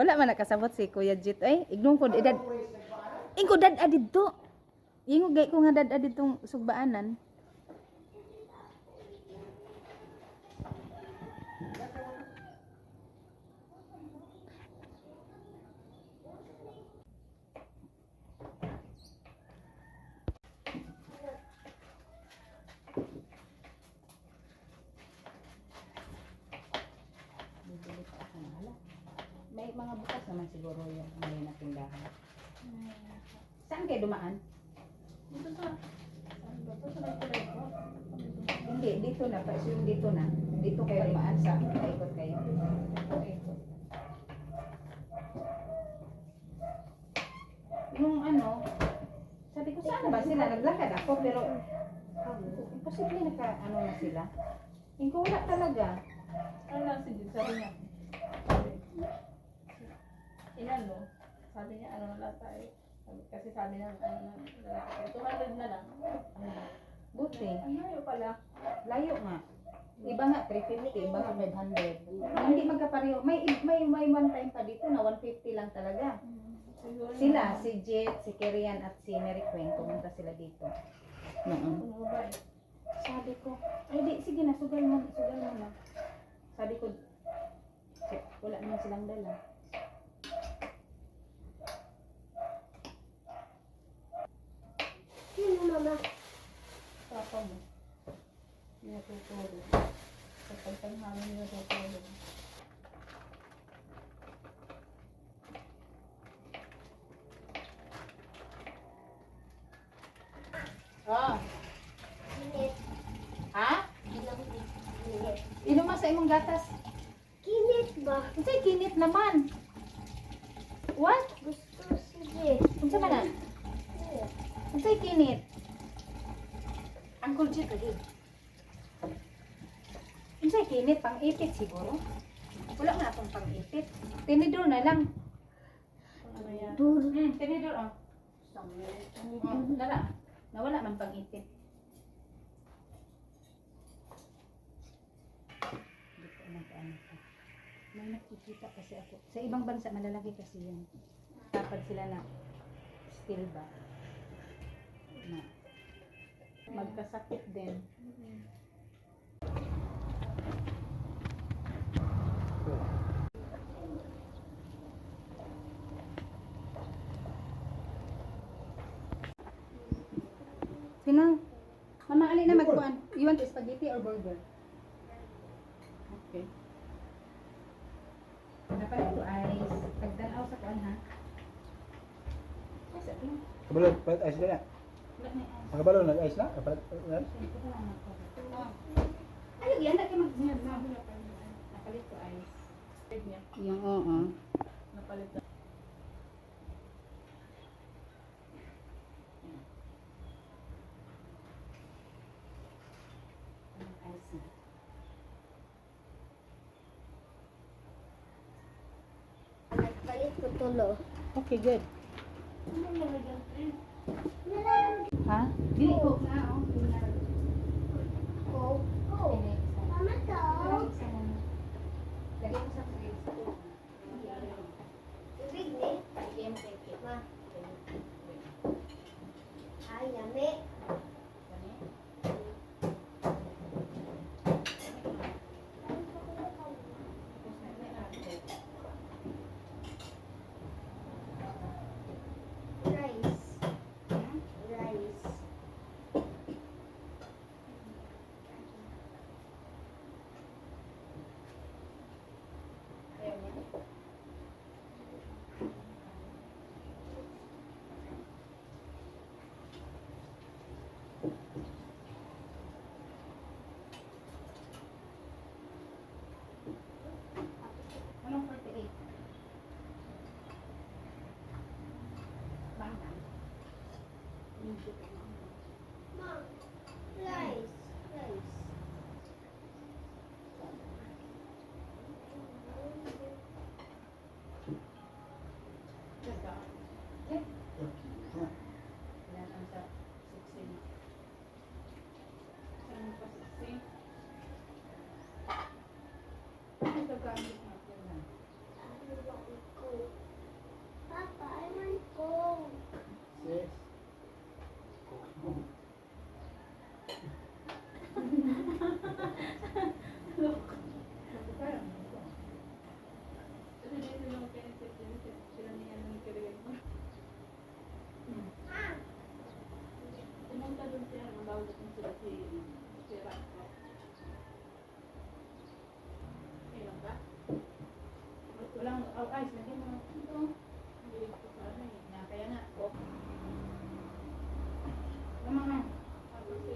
Wala man nakasabot si Kuya Jit. Ay, ignong ko edad. Ingo dad adito. Ingo gay ko nga dad aditong sugbaanan. Bibili pa ako ng hala. May mga bukas naman siguro yung may na tindahan. Saan kayo dumaan? Dito sa... Saan ba? Sa nagkulay ko. Hindi, dito na. Pa, yung dito na. Dito kayo dumaan sa paikot kayo. Okay. Yung ano, sabi ko saan ba sila? Naglakad ako pero imposible naka ano na sila. Wala talaga. Ano lang si Jit, sabi niya. Sabi, Ilan mo? Sabi niya, ano na tayo. Kasi sabi niya, ano na, lalaki. 200 na lang. Buti. Ang layo pala. Layo nga. Iba nga 350, iba nga 500. Hindi magkapareho. May may may one time pa dito na 150 lang talaga. Siguro Sila, si Jet, si Kerian at si Mary Queen, pumunta sila dito. Noon. Sabi ko, ay di, sige na, sugal mo, sugal mo na. Sabi ko, "Si- wala naman silang dala. Sino mama? Papa mo. Hindi natutulog. Kapag tanghali natutulog. Oh, Kinit. ha? Kinit. Inuman sa imong gatas. Kinit ba? Unsay kinit naman? What? Gusto sige. Unsa man? Unsay kinit? Uncle Jet lagi. Unsay kinit pang ipit siguro? Wala na akong pang ipit. Tinidor na lang. Ano. Dur. Hmm, tinidor oh. Oh, dala. Nawala man pang ipit. Pa. May nakikita kasi ako. Sa ibang bansa, malalaki kasi yan. Kapag sila na still ba? Na magkasakit din. Sino? Mama, alin na magkuhan? You want spaghetti or burger? Okay. Napalit to ice. Pagdanaw sa kuhan ha? Kabalo, palit ice na na. Wala na ice. Makabalo, nag-ice na? Kapalit, na. Ay, yan. Dati mag... Napalit to ice. Yung oo. Napalit na. Ice na. Nagpalit ko tulo. Okay, good. Ha? Dili ko na, oh. Mom, rice, rice. Bye-bye. Pag-ice, lagyan mo. Ito. Hindi ko sana eh.